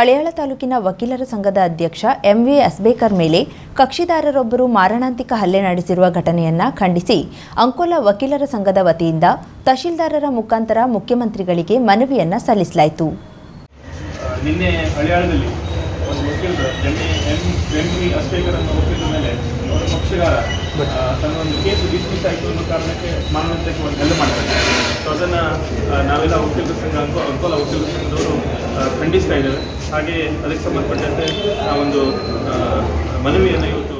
ಹಳಿಯಾಳ ತಾಲೂಕಿನ ವಕೀಲರ ಸಂಘದ ಅಧ್ಯಕ್ಷ ಎಂವಿ ಅಸ್ಬೇಕರ್ ಮೇಲೆ ಕಕ್ಷಿದಾರರೊಬ್ಬರು ಮಾರಣಾಂತಿಕ ಹಲ್ಲೆ ನಡೆಸಿರುವ ಘಟನೆಯನ್ನ ಖಂಡಿಸಿ ಅಂಕೋಲಾ ವಕೀಲರ ಸಂಘದ ವತಿಯಿಂದ ತಹಶೀಲ್ದಾರರ ಮುಖಾಂತರ ಮುಖ್ಯಮಂತ್ರಿಗಳಿಗೆ ಮನವಿಯನ್ನ ಸಲ್ಲಿಸಲಾಯಿತು. ನಿನ್ನೆ ಹಳಿಯಾಳದಲ್ಲಿ ಒಂದು ವಕೀಲರು ಮೇಲೆ ಅವರ ಪಕ್ಷಗಾರ ತನ್ನ ಒಂದು ಕೇಸು ಡಿಸ್ಮಿಸ್ ಆಯಿತು ಅನ್ನೋ ಕಾರಣಕ್ಕೆ ಮಾನವಂತಕ್ಕೆ ಒಂದು ಹಲ್ಲೆ ಮಾಡ್ತಾರೆ ಸೊ ಅದನ್ನು ನಾವೆಲ್ಲ ವಕೀಲರ ಸಂಘ ಅಂಕೋ ಅಂಕೋಲ ವಕೀಲರ ಸಂಘದವರು ಖಂಡಿಸ್ತಾ ಇದ್ದೇವೆ. ಹಾಗೆ ಅದಕ್ಕೆ ಸಂಬಂಧಪಟ್ಟಂತೆ ಆ ಒಂದು ಮನವಿಯನ್ನು ಇವತ್ತು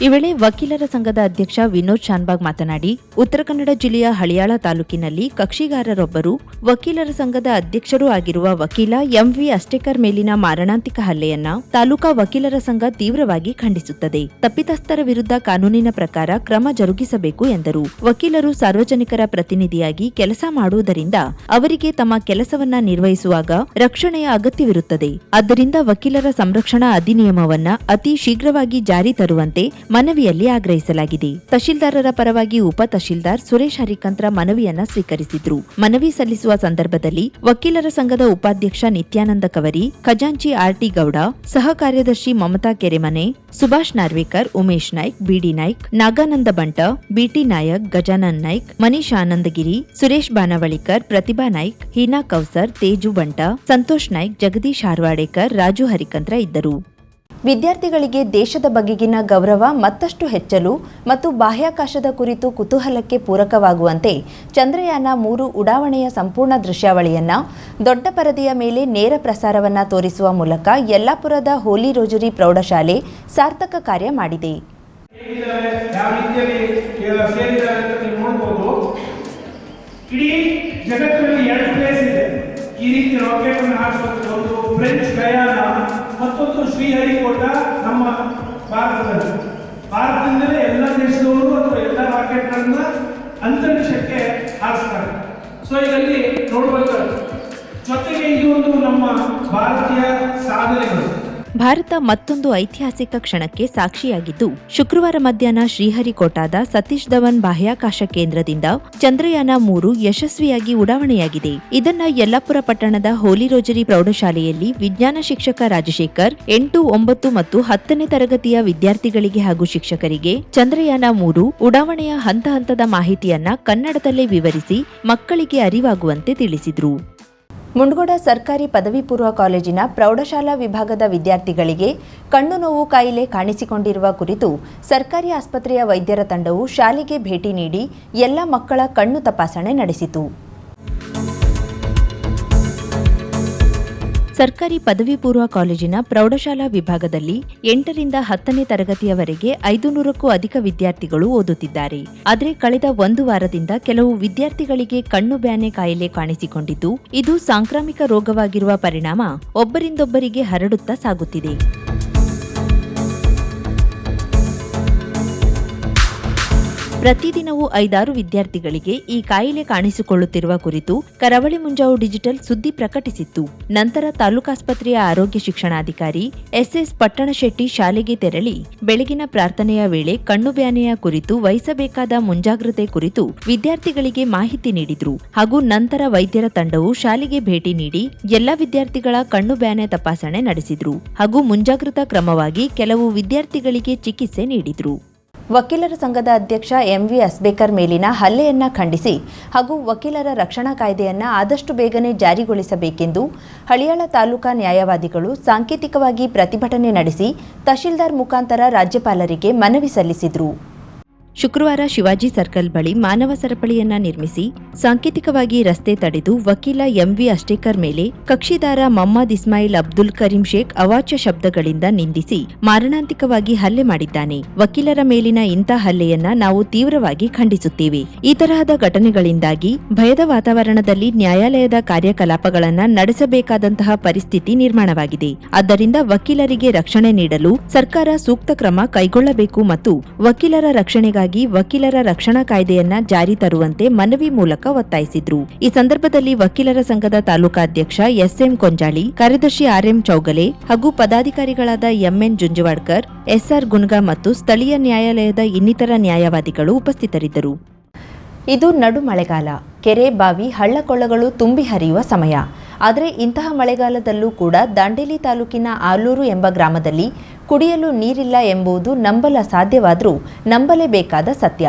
ಈ ವೇಳೆ ವಕೀಲರ ಸಂಘದ ಅಧ್ಯಕ್ಷ ವಿನೋದ್ ಶಾನ್ಬಾಗ್ ಮಾತನಾಡಿ, ಉತ್ತರ ಕನ್ನಡ ಜಿಲ್ಲೆಯ ಹಳಿಯಾಳ ತಾಲೂಕಿನಲ್ಲಿ ಕಕ್ಷಿಗಾರರೊಬ್ಬರು, ವಕೀಲರ ಸಂಘದ ಅಧ್ಯಕ್ಷರೂ ಆಗಿರುವ ವಕೀಲ ಎಂವಿ ಅಷ್ಟೇಕರ್ ಮೇಲಿನ ಮಾರಣಾಂತಿಕ ಹಲ್ಲೆಯನ್ನ ತಾಲೂಕಾ ವಕೀಲರ ಸಂಘ ತೀವ್ರವಾಗಿ ಖಂಡಿಸುತ್ತದೆ. ತಪ್ಪಿತಸ್ಥರ ವಿರುದ್ಧ ಕಾನೂನಿನ ಪ್ರಕಾರ ಕ್ರಮ ಜರುಗಿಸಬೇಕು ಎಂದರು. ವಕೀಲರು ಸಾರ್ವಜನಿಕರ ಪ್ರತಿನಿಧಿಯಾಗಿ ಕೆಲಸ ಮಾಡುವುದರಿಂದ ಅವರಿಗೆ ತಮ್ಮ ಕೆಲಸವನ್ನ ನಿರ್ವಹಿಸುವಾಗ ರಕ್ಷಣೆಯ ಅಗತ್ಯವಿರುತ್ತದೆ. ಆದ್ದರಿಂದ ವಕೀಲರ ಸಂರಕ್ಷಣಾ ಅಧಿನಿಯಮವನ್ನ ಅತಿ ಶೀಘ್ರವಾಗಿ ಜಾರಿ ತರುವಂತೆ ಮನವಿಯಲ್ಲಿ ಆಗ್ರಹಿಸಲಾಗಿದೆ. ತಹಶೀಲ್ದಾರರ ಪರವಾಗಿ ಉಪ ತಹಶೀಲ್ದಾರ್ ಸುರೇಶ್ ಹರಿಕಂತ್ರ ಮನವಿಯನ್ನ ಸ್ವೀಕರಿಸಿದ್ರು. ಮನವಿ ಸಲ್ಲಿಸುವ ಸಂದರ್ಭದಲ್ಲಿ ವಕೀಲರ ಸಂಘದ ಉಪಾಧ್ಯಕ್ಷ ನಿತ್ಯಾನಂದ ಕವರಿ, ಖಜಾಂಚಿ ಆರ್ಟಿ ಗೌಡ, ಸಹ ಕಾರ್ಯದರ್ಶಿ Mamata Keremane, Subhash Narvekar, Umesh Naik B D Naik, Nagananda Banta B T Nayak, Gajanan Naik Manish Anandagiri, Suresh Banavalikar, Pratibha Naik, Heena Kausar, Teju Banta, Santosh Naik, Jagadish Harwadekar, Raju Harikantra ಇದ್ದರು. ವಿದ್ಯಾರ್ಥಿಗಳಿಗೆ ದೇಶದ ಬಗೆಗಿನ ಗೌರವ ಮತ್ತಷ್ಟು ಹೆಚ್ಚಲು ಮತ್ತು ಬಾಹ್ಯಾಕಾಶದ ಕುರಿತು ಕುತೂಹಲಕ್ಕೆ ಪೂರಕವಾಗುವಂತೆ ಚಂದ್ರಯಾನ ಮೂರು ಉಡಾವಣೆಯ ಸಂಪೂರ್ಣ ದೃಶ್ಯಾವಳಿಯನ್ನು ದೊಡ್ಡ ಪರದೆಯ ಮೇಲೆ ನೇರ ಪ್ರಸಾರವನ್ನು ತೋರಿಸುವ ಮೂಲಕ ಯಲ್ಲಾಪುರದ ಹೋಲಿ ರೋಜರಿ ಪ್ರೌಢಶಾಲೆ ಸಾರ್ಥಕ ಕಾರ್ಯ ಮಾಡಿದೆ. ಈ ರೀತಿ ರಾಕೆಟ್ ಅನ್ನು ಹಾರಿಸುವಂಥದ್ದು ಒಂದು ಫ್ರೆಂಚ್ ಗಯಾನ ಮತ್ತೊಂದು ಶ್ರೀಹರಿಕೋಟ ನಮ್ಮ ಭಾರತದಲ್ಲಿ. ಭಾರತದಿಂದಲೇ ಎಲ್ಲ ದೇಶದವರು ಅಥವಾ ಎಲ್ಲ ರಾಕೆಟ್ಗಳನ್ನ ಅಂತರಿಕ್ಷಕ್ಕೆ ಹಾರಿಸ್ತಾರೆ. ಸೊ ಇದರಲ್ಲಿ ನೋಡಬೇಕು ಜೊತೆಗೆ ಇದು ಒಂದು ನಮ್ಮ ಭಾರತೀಯ ಸಾಧನೆಗಳು ಭಾರತ ಮತ್ತೊಂದು ಐತಿಹಾಸಿಕ ಕ್ಷಣಕ್ಕೆ ಸಾಕ್ಷಿಯಾಗಿದ್ದು, ಶುಕ್ರವಾರ ಮಧ್ಯಾಹ್ನ ಶ್ರೀಹರಿಕೋಟಾದ ಸತೀಶ್ ಧವನ್ ಬಾಹ್ಯಾಕಾಶ ಕೇಂದ್ರದಿಂದ ಚಂದ್ರಯಾನ ಮೂರು ಯಶಸ್ವಿಯಾಗಿ ಉಡಾವಣೆಯಾಗಿದೆ. ಇದನ್ನ ಯಲ್ಲಾಪುರ ಪಟ್ಟಣದ ಹೋಲಿ ರೋಜರಿ ಪ್ರೌಢಶಾಲೆಯಲ್ಲಿ ವಿಜ್ಞಾನ ಶಿಕ್ಷಕ ರಾಜಶೇಖರ್, ಎಂಟು, ಒಂಬತ್ತು ಮತ್ತು ಹತ್ತನೇ ತರಗತಿಯ ವಿದ್ಯಾರ್ಥಿಗಳಿಗೆ ಹಾಗೂ ಶಿಕ್ಷಕರಿಗೆ ಚಂದ್ರಯಾನ ಮೂರು ಉಡಾವಣೆಯ ಹಂತ ಹಂತದ ಮಾಹಿತಿಯನ್ನ ಕನ್ನಡದಲ್ಲೇ ವಿವರಿಸಿ ಮಕ್ಕಳಿಗೆ ಅರಿವಾಗುವಂತೆ ತಿಳಿಸಿದ್ರು. ಮುಂಡಗೋಡ ಸರ್ಕಾರಿ ಪದವಿ ಪೂರ್ವ ಕಾಲೇಜಿನ ಪ್ರೌಢಶಾಲಾ ವಿಭಾಗದ ವಿದ್ಯಾರ್ಥಿಗಳಿಗೆ ಕಣ್ಣು ನೋವು ಕಾಯಿಲೆ ಕಾಣಿಸಿಕೊಂಡಿರುವ ಕುರಿತು ಸರ್ಕಾರಿ ಆಸ್ಪತ್ರೆಯ ವೈದ್ಯರ ತಂಡವು ಶಾಲೆಗೆ ಭೇಟಿ ನೀಡಿ ಎಲ್ಲ ಮಕ್ಕಳ ಕಣ್ಣು ತಪಾಸಣೆ ನಡೆಸಿತು. ಸರ್ಕಾರಿ ಪದವಿ ಪೂರ್ವ ಕಾಲೇಜಿನ ಪ್ರೌಢಶಾಲಾ ವಿಭಾಗದಲ್ಲಿ ಎಂಟರಿಂದ ಹತ್ತನೇ ತರಗತಿಯವರೆಗೆ ಐದು ನೂರಕ್ಕೂ ಅಧಿಕ ವಿದ್ಯಾರ್ಥಿಗಳು ಓದುತ್ತಿದ್ದಾರೆ. ಆದರೆ ಕಳೆದ ಒಂದು ವಾರದಿಂದ ಕೆಲವು ವಿದ್ಯಾರ್ಥಿಗಳಿಗೆ ಕಣ್ಣು ಬ್ಯಾನೆ ಕಾಯಿಲೆ ಕಾಣಿಸಿಕೊಂಡಿದ್ದು, ಇದು ಸಾಂಕ್ರಾಮಿಕ ರೋಗವಾಗಿರುವ ಪರಿಣಾಮ ಒಬ್ಬರಿಂದೊಬ್ಬರಿಗೆ ಹರಡುತ್ತಾ ಸಾಗುತ್ತಿದೆ. ಪ್ರತಿದಿನವೂ ಐದಾರು ವಿದ್ಯಾರ್ಥಿಗಳಿಗೆ ಈ ಕಾಯಿಲೆ ಕಾಣಿಸಿಕೊಳ್ಳುತ್ತಿರುವ ಕುರಿತು ಕರಾವಳಿ ಮುಂಜಾವು ಡಿಜಿಟಲ್ ಸುದ್ದಿ ಪ್ರಕಟಿಸಿತ್ತು. ನಂತರ ತಾಲೂಕಾಸ್ಪತ್ರೆಯ ಆರೋಗ್ಯ ಶಿಕ್ಷಣಾಧಿಕಾರಿ ಎಸ್ಎಸ್ ಪಟ್ಟಣಶೆಟ್ಟಿ ಶಾಲೆಗೆ ತೆರಳಿ ಬೆಳಗಿನ ಪ್ರಾರ್ಥನೆಯ ವೇಳೆ ಕಣ್ಣು ಬ್ಯಾನೆಯ ಕುರಿತು ವಹಿಸಬೇಕಾದ ಮುಂಜಾಗ್ರತೆ ಕುರಿತು ವಿದ್ಯಾರ್ಥಿಗಳಿಗೆ ಮಾಹಿತಿ ನೀಡಿದ್ರು. ಹಾಗೂ ನಂತರ ವೈದ್ಯರ ತಂಡವು ಶಾಲೆಗೆ ಭೇಟಿ ನೀಡಿ ಎಲ್ಲ ವಿದ್ಯಾರ್ಥಿಗಳ ಕಣ್ಣು ಬ್ಯಾನೆ ತಪಾಸಣೆ ನಡೆಸಿದ್ರು. ಹಾಗೂ ಮುಂಜಾಗ್ರತಾ ಕ್ರಮವಾಗಿ ಕೆಲವು ವಿದ್ಯಾರ್ಥಿಗಳಿಗೆ ಚಿಕಿತ್ಸೆ ನೀಡಿದ್ರು. ವಕೀಲರ ಸಂಘದ ಅಧ್ಯಕ್ಷ ಎಂವಿ ಅಸ್ಬೇಕರ್ ಮೇಲಿನ ಹಲ್ಲೆಯನ್ನ ಖಂಡಿಸಿ ಹಾಗೂ ವಕೀಲರ ರಕ್ಷಣಾ ಕಾಯ್ದೆಯನ್ನ ಆದಷ್ಟು ಬೇಗನೆ ಜಾರಿಗೊಳಿಸಬೇಕೆಂದು ಹಳಿಯಾಳ ತಾಲೂಕಾ ನ್ಯಾಯವಾದಿಗಳು ಸಾಂಕೇತಿಕವಾಗಿ ಪ್ರತಿಭಟನೆ ನಡೆಸಿ ತಹಶೀಲ್ದಾರ್ ಮುಖಾಂತರ ರಾಜ್ಯಪಾಲರಿಗೆ ಮನವಿ ಸಲ್ಲಿಸಿದರು. ಶುಕ್ರವಾರ ಶಿವಾಜಿ ಸರ್ಕಲ್ ಬಳಿ ಮಾನವ ಸರಪಳಿಯನ್ನ ನಿರ್ಮಿಸಿ ಸಾಂಕೇತಿಕವಾಗಿ ರಸ್ತೆ ತಡೆದು ವಕೀಲ ಎಂವಿ ಅಷ್ಟೇಕರ್ ಮೇಲೆ ಕಕ್ಷಿದಾರ ಮಮ್ಮದ್ ಇಸ್ಮಾಯಿಲ್ ಅಬ್ದುಲ್ ಕರೀಂ ಶೇಖ್ ಅವಾಚ್ಯ ಶಬ್ದಗಳಿಂದ ನಿಂದಿಸಿ ಮಾರಣಾಂತಿಕವಾಗಿ ಹಲ್ಲೆ ಮಾಡಿದ್ದಾನೆ. ವಕೀಲರ ಮೇಲಿನ ಇಂಥ ಹಲ್ಲೆಯನ್ನ ನಾವು ತೀವ್ರವಾಗಿ ಖಂಡಿಸುತ್ತೇವೆ. ಈ ತರಹದ ಘಟನೆಗಳಿಂದಾಗಿ ಭಯದ ವಾತಾವರಣದಲ್ಲಿ ನ್ಯಾಯಾಲಯದ ಕಾರ್ಯಕಲಾಪಗಳನ್ನ ನಡೆಸಬೇಕಾದಂತಹ ಪರಿಸ್ಥಿತಿ ನಿರ್ಮಾಣವಾಗಿದೆ. ಆದ್ದರಿಂದ ವಕೀಲರಿಗೆ ರಕ್ಷಣೆ ನೀಡಲು ಸರ್ಕಾರ ಸೂಕ್ತ ಕ್ರಮ ಕೈಗೊಳ್ಳಬೇಕು ಮತ್ತು ವಕೀಲರ ರಕ್ಷಣೆಗಾಗಿ ವಕೀಲರ ರಕ್ಷಣಾ ಕಾಯ್ದೆಯನ್ನ ಜಾರಿ ತರುವಂತೆ ಮನವಿ ಮೂಲಕ ಒತ್ತಾಯಿಸಿದ್ರು. ಈ ಸಂದರ್ಭದಲ್ಲಿ ವಕೀಲರ ಸಂಘದ ತಾಲೂಕಾಧ್ಯಕ್ಷ ಎಸ್ಎಂ ಕೊಂಜಾಳಿ, ಕಾರ್ಯದರ್ಶಿ ಆರ್ಎಂ ಚೌಗಲೆ ಹಾಗೂ ಪದಾಧಿಕಾರಿಗಳಾದ ಎಂಎನ್ ಜುಂಜವಾಡ್ಕರ್, ಎಸ್ಆರ್ ಗುನ್ಗಾ ಮತ್ತು ಸ್ಥಳೀಯ ನ್ಯಾಯಾಲಯದ ಇನ್ನಿತರ ನ್ಯಾಯವಾದಿಗಳು ಉಪಸ್ಥಿತರಿದ್ದರು. ಇದು ನಡು ಮಳೆಗಾಲ. ಕೆರೆ, ಬಾವಿ, ಹಳ್ಳಕೊಳ್ಳಗಳು ತುಂಬಿ ಹರಿಯುವ ಸಮಯ. ಆದರೆ ಇಂತಹ ಮಳೆಗಾಲದಲ್ಲೂ ಕೂಡ ದಾಂಡೇಲಿ ತಾಲೂಕಿನ ಆಲೂರು ಎಂಬ ಗ್ರಾಮದಲ್ಲಿ ಕುಡಿಯಲು ನೀರಿಲ್ಲ ಎಂಬುದು ನಂಬಲ ಸಾಧ್ಯವಾದರೂ ನಂಬಲೇಬೇಕಾದ ಸತ್ಯ.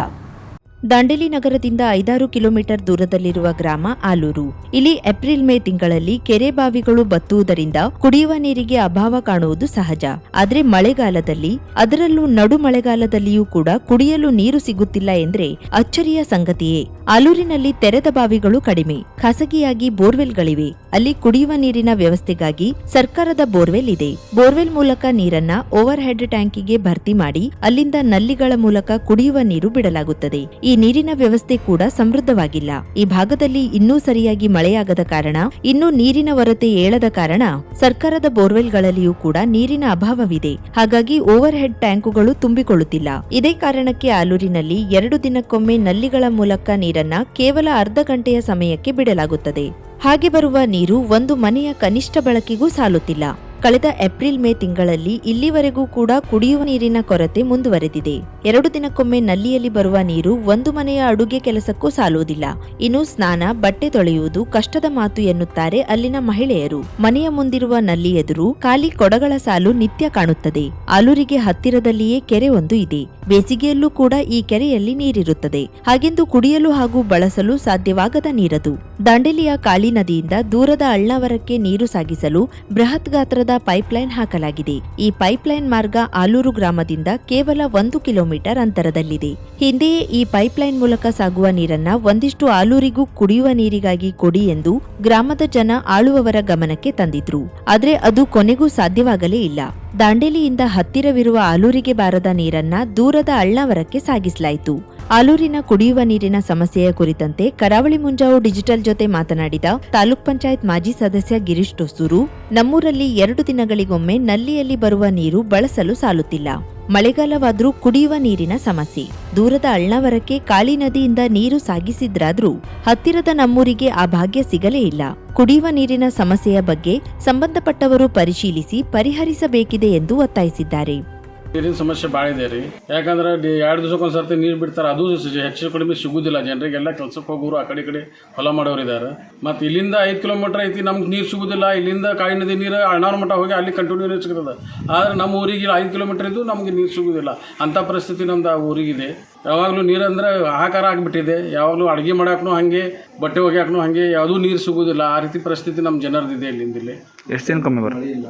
ದಾಂಡೇಲಿ ನಗರದಿಂದ ಐದಾರು ಕಿಲೋಮೀಟರ್ ದೂರದಲ್ಲಿರುವ ಗ್ರಾಮ ಆಲೂರು. ಇಲ್ಲಿ ಏಪ್ರಿಲ್ ಮೇ ತಿಂಗಳಲ್ಲಿ ಕೆರೆ ಬಾವಿಗಳು ಬತ್ತುವುದರಿಂದ ಕುಡಿಯುವ ನೀರಿಗೆ ಅಭಾವ ಕಾಣುವುದು ಸಹಜ. ಆದರೆ ಮಳೆಗಾಲದಲ್ಲಿ, ಅದರಲ್ಲೂ ನಡು ಮಳೆಗಾಲದಲ್ಲಿಯೂ ಕೂಡ ಕುಡಿಯಲು ನೀರು ಸಿಗುತ್ತಿಲ್ಲ ಎಂದ್ರೆ ಅಚ್ಚರಿಯ ಸಂಗತಿಯೇ. ಆಲೂರಿನಲ್ಲಿ ತೆರೆದ ಬಾವಿಗಳು ಕಡಿಮೆ. ಖಾಸಗಿಯಾಗಿ ಬೋರ್ವೆಲ್ಗಳಿವೆ. ಅಲ್ಲಿ ಕುಡಿಯುವ ನೀರಿನ ವ್ಯವಸ್ಥೆಗಾಗಿ ಸರ್ಕಾರದ ಬೋರ್ವೆಲ್ ಇದೆ. ಬೋರ್ವೆಲ್ ಮೂಲಕ ನೀರನ್ನ ಓವರ್ ಹೆಡ್ ಟ್ಯಾಂಕಿಗೆ ಭರ್ತಿ ಮಾಡಿ, ಅಲ್ಲಿಂದ ನಲ್ಲಿಗಳ ಮೂಲಕ ಕುಡಿಯುವ ನೀರು ಬಿಡಲಾಗುತ್ತದೆ. ಈ ನೀರಿನ ವ್ಯವಸ್ಥೆ ಕೂಡ ಸಮೃದ್ಧವಾಗಿಲ್ಲ. ಈ ಭಾಗದಲ್ಲಿ ಇನ್ನೂ ಸರಿಯಾಗಿ ಮಳೆಯಾಗದ ಕಾರಣ, ಇನ್ನೂ ನೀರಿನ ಕೊರತೆ ಏಳದ ಕಾರಣ ಸರ್ಕಾರದ ಬೋರ್ವೆಲ್ಗಳಲ್ಲಿಯೂ ಕೂಡ ನೀರಿನ ಅಭಾವವಿದೆ. ಹಾಗಾಗಿ ಓವರ್ ಹೆಡ್ ಟ್ಯಾಂಕುಗಳು ತುಂಬಿಕೊಳ್ಳುತ್ತಿಲ್ಲ. ಇದೇ ಕಾರಣಕ್ಕೆ ಆಲೂರಿನಲ್ಲಿ ಎರಡು ದಿನಕ್ಕೊಮ್ಮೆ ನಲ್ಲಿಗಳ ಮೂಲಕ ನೀರನ್ನ ಕೇವಲ ಅರ್ಧ ಗಂಟೆಯ ಸಮಯಕ್ಕೆ ಬಿಡಲಾಗುತ್ತದೆ. ಹಾಗೆ ಬರುವ ನೀರು ಒಂದು ಮನೆಯ ಕನಿಷ್ಠ ಬಳಕೆಗೂ ಸಾಲುತ್ತಿಲ್ಲ. ಕಳೆದ ಏಪ್ರಿಲ್ ಮೇ ತಿಂಗಳಲ್ಲಿ ಇಲ್ಲಿವರೆಗೂ ಕೂಡ ಕುಡಿಯುವ ನೀರಿನ ಕೊರತೆ ಮುಂದುವರೆದಿದೆ. ಎರಡು ದಿನಕ್ಕೊಮ್ಮೆ ನಲ್ಲಿಯಲ್ಲಿ ಬರುವ ನೀರು ಒಂದು ಮನೆಯ ಅಡುಗೆ ಕೆಲಸಕ್ಕೂ ಸಾಲುವುದಿಲ್ಲ. ಇನ್ನು ಸ್ನಾನ, ಬಟ್ಟೆ ತೊಳೆಯುವುದು ಕಷ್ಟದ ಮಾತು ಎನ್ನುತ್ತಾರೆ ಅಲ್ಲಿನ ಮಹಿಳೆಯರು. ಮನೆಯ ಮುಂದಿರುವ ನಲ್ಲಿ ಎದುರು ಖಾಲಿ ಕೊಡಗಳ ಸಾಲು ನಿತ್ಯ ಕಾಣುತ್ತದೆ. ಆಲೂರಿಗೆ ಹತ್ತಿರದಲ್ಲಿಯೇ ಕೆರೆ ಒಂದು ಇದೆ. ಬೇಸಿಗೆಯಲ್ಲೂ ಕೂಡ ಈ ಕೆರೆಯಲ್ಲಿ ನೀರಿರುತ್ತದೆ. ಹಾಗೆಂದು ಕುಡಿಯಲು ಹಾಗೂ ಬಳಸಲು ಸಾಧ್ಯವಾಗದ ನೀರದು. ದಾಂಡೇಲಿಯ ಕಾಳಿ ನದಿಯಿಂದ ದೂರದ ಅಳ್ನಾವರಕ್ಕೆ ನೀರು ಸಾಗಿಸಲು ಬೃಹತ್ ಗಾತ್ರದ ಪೈಪ್ಲೈನ್ ಹಾಕಲಾಗಿದೆ. ಈ ಪೈಪ್ಲೈನ್ ಮಾರ್ಗ ಆಲೂರು ಗ್ರಾಮದಿಂದ ಕೇವಲ ಒಂದು ಕಿಲೋಮೀಟರ್ ಅಂತರದಲ್ಲಿದೆ. ಹಿಂದೆಯೇ ಈ ಪೈಪ್ಲೈನ್ ಮೂಲಕ ಸಾಗುವ ನೀರನ್ನ ಒಂದಿಷ್ಟು ಆಲೂರಿಗೂ ಕುಡಿಯುವ ನೀರಿಗಾಗಿ ಕೊಡಿ ಎಂದು ಗ್ರಾಮದ ಜನ ಆಳುವವರ ಗಮನಕ್ಕೆ ತಂದಿದ್ರು. ಆದರೆ ಅದು ಕೊನೆಗೂ ಸಾಧ್ಯವಾಗಲೇ ಇಲ್ಲ. ದಾಂಡೇಲಿಯಿಂದ ಹತ್ತಿರವಿರುವ ಆಲೂರಿಗೆ ಬಾರದ ನೀರನ್ನ ದೂರದ ಅಳ್ನಾವರಕ್ಕೆ ಸಾಗಿಸಲಾಯಿತು. ಆಲೂರಿನ ಕುಡಿಯುವ ನೀರಿನ ಸಮಸ್ಯೆಯ ಕುರಿತಂತೆ ಕರಾವಳಿ ಮುಂಜಾವು ಡಿಜಿಟಲ್ ಜೊತೆ ಮಾತನಾಡಿದ ತಾಲೂಕ್ ಪಂಚಾಯತ್ ಮಾಜಿ ಸದಸ್ಯ ಗಿರೀಶ್ ಟೊಸೂರು, ನಮ್ಮೂರಲ್ಲಿ ಎರಡು ದಿನಗಳಿಗೊಮ್ಮೆ ನಲ್ಲಿಯಲ್ಲಿ ಬರುವ ನೀರು ಬಳಸಲು ಸಾಲುತ್ತಿಲ್ಲ. ಮಳೆಗಾಲವಾದರೂ ಕುಡಿಯುವ ನೀರಿನ ಸಮಸ್ಯೆ. ದೂರದ ಅಳ್ನಾವರಕ್ಕೆ ಕಾಳಿ ನದಿಯಿಂದ ನೀರು ಸಾಗಿಸಿದ್ರಾದ್ರೂ ಹತ್ತಿರದ ನಮ್ಮೂರಿಗೆ ಆ ಭಾಗ್ಯ ಸಿಗಲೇ ಇಲ್ಲ. ಕುಡಿಯುವ ನೀರಿನ ಸಮಸ್ಯೆಯ ಬಗ್ಗೆ ಸಂಬಂಧಪಟ್ಟವರು ಪರಿಶೀಲಿಸಿ ಪರಿಹರಿಸಬೇಕಿದೆ ಎಂದು ಒತ್ತಾಯಿಸಿದ್ದಾರೆ. ನೀರಿನ ಸಮಸ್ಯೆ ಭಾಳ ಇದೆ ರೀ. ಯಾಕಂದ್ರೆ ಡಿ- ಎರಡು ದಿವಸಕ್ಕೆ ಒಂದು ಸರ್ತಿ ನೀರು ಬಿಡ್ತಾರೆ ಅದು ಹೆಚ್ಚು ಕಡಿಮೆ ಸಿಗುದಿಲ್ಲ ಜನರಿಗೆಲ್ಲ ಕೆಲ್ಸಕ್ಕೆ ಹೋಗೋರು ಆ ಕಡೆ ಈ ಕಡೆ ಹೊಲ ಮಾಡೋರು ಇದ್ದಾರೆ ಮತ್ತು ಇಲ್ಲಿಂದ ಐದು ಕಿಲೋಮೀಟರ್ ಐತಿ ನಮ್ಗೆ ನೀರು ಸಿಗುದಿಲ್ಲ ಇಲ್ಲಿಂದ ಕಾಯಿ ನದಿ ನೀರು ಅಣ್ಣಾವ್ರ ಮಠ ಹೋಗಿ ಅಲ್ಲಿ ಕಂಟಿನ್ಯೂ ನೀರು ಸಿಗ್ತದೆ. ಆದರೆ ನಮ್ಮ ಊರಿಗೆ ಐದು ಕಿಲೋಮೀಟರ್ ಇದ್ದು ನಮಗೆ ನೀರು ಸಿಗುದಿಲ್ಲ. ಅಂಥ ಪರಿಸ್ಥಿತಿ ನಮ್ದು ಆ ಊರಿಗಿದೆ. ಯಾವಾಗಲೂ ನೀರು ಅಂದರೆ ಹಾಹಾಕಾರ ಆಗಿಬಿಟ್ಟಿದೆ. ಯಾವಾಗಲೂ ಅಡುಗೆ ಮಾಡಾಕನು ಹಾಗೆ ಬಟ್ಟೆ ಒಗ್ಯಾಕನು ಹಾಗೆ ಯಾವುದೂ ನೀರು ಸಿಗುವುದಿಲ್ಲ ಆ ರೀತಿ ಪರಿಸ್ಥಿತಿ ನಮ್ಮ ಜನರದಿದೆ ಇಲ್ಲಿಂದ ಇಲ್ಲಿ ಎಷ್ಟು ದಿನ ಕಮ್ಮಿ ಬರೋದಿಲ್ಲ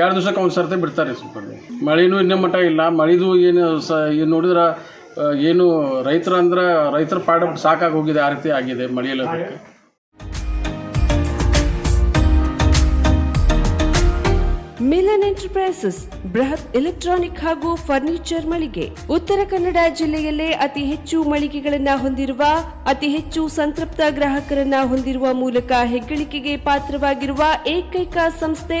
ಎರಡು ದಿವಸಕ್ಕೆ ಒಂದು ಸರ್ತಿ ಬಿಡ್ತಾರೆ ಸ್ವಲ್ಪ. ಮಳೆನೂ ಇನ್ನೂ ಮಟ್ಟ ಇಲ್ಲ. ಮಳೆದು ಏನು ಸ ಏನು ನೋಡಿದ್ರೆ ಏನು ರೈತರ ಅಂದ್ರೆ ರೈತರ ಪಾಡ ಸಾಕಾಗಿ ಹೋಗಿದೆ, ಆ ರೀತಿ ಆಗಿದೆ ಮಳೆಯಲ್ಲದಕ್ಕೆ ಮಿಲನ್ ಎಂಟರ್ಪ್ರೈಸಸ್, ಬೃಹತ್ ಎಲೆಕ್ಟ್ರಾನಿಕ್ ಹಾಗೂ ಫರ್ನಿಚರ್ ಮಳಿಗೆ. ಉತ್ತರ ಕನ್ನಡ ಜಿಲ್ಲೆಯಲ್ಲೇ ಅತಿ ಹೆಚ್ಚು ಮಳಿಗೆಗಳನ್ನು ಹೊಂದಿರುವ, ಅತಿ ಹೆಚ್ಚು ಸಂತೃಪ್ತ ಗ್ರಾಹಕರನ್ನ ಹೊಂದಿರುವ ಮೂಲಕ ಹೆಗ್ಗಳಿಕೆಗೆ ಪಾತ್ರವಾಗಿರುವ ಏಕೈಕ ಸಂಸ್ಥೆ